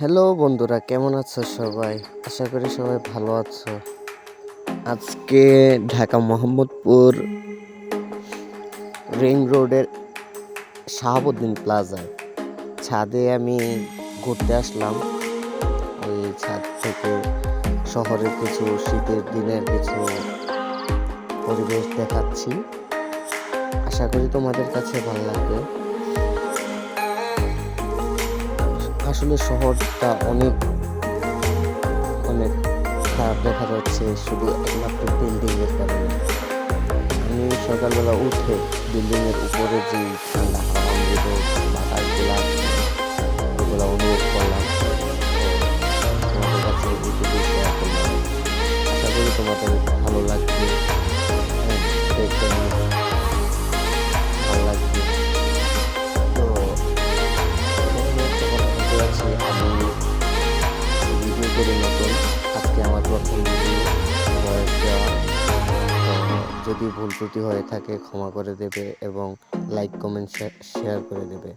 Hello বন্ধুরা, কেমন আছো সবাই? আশা করি সবাই ভালো আছো। আজকে ঢাকা মোহাম্মদপুর রিং রোডের শাহাবুদ্দিন প্লাজায় ছাদে আমি ঘুরতে আসলাম। ওই ছাদ থেকে শহরের কিছু শীতের দিনের কিছু পরিবেশ দেখাচ্ছি। আশা করি তোমাদের কাছে ভালো লাগবে আসলে শহরটা অনেক অনেক খারাপ দেখা যাচ্ছে শুধু একমাত্র বিল্ডিং এর কারণে। আমি সকালবেলা উঠে বিল্ডিং এর উপরে যে ঠান্ডা হাওয়া বাতাসগুলো ওগুলো অনুভব করলাম। তোমাদের কাছে আশা করি তোমাদের করি নতুন আজকে আমার প্রথম ভিডিও যদি ভুল ত্রুটি হয়ে থাকে ক্ষমা করে দেবে এবং লাইক কমেন্ট শেয়ার করে দেবে।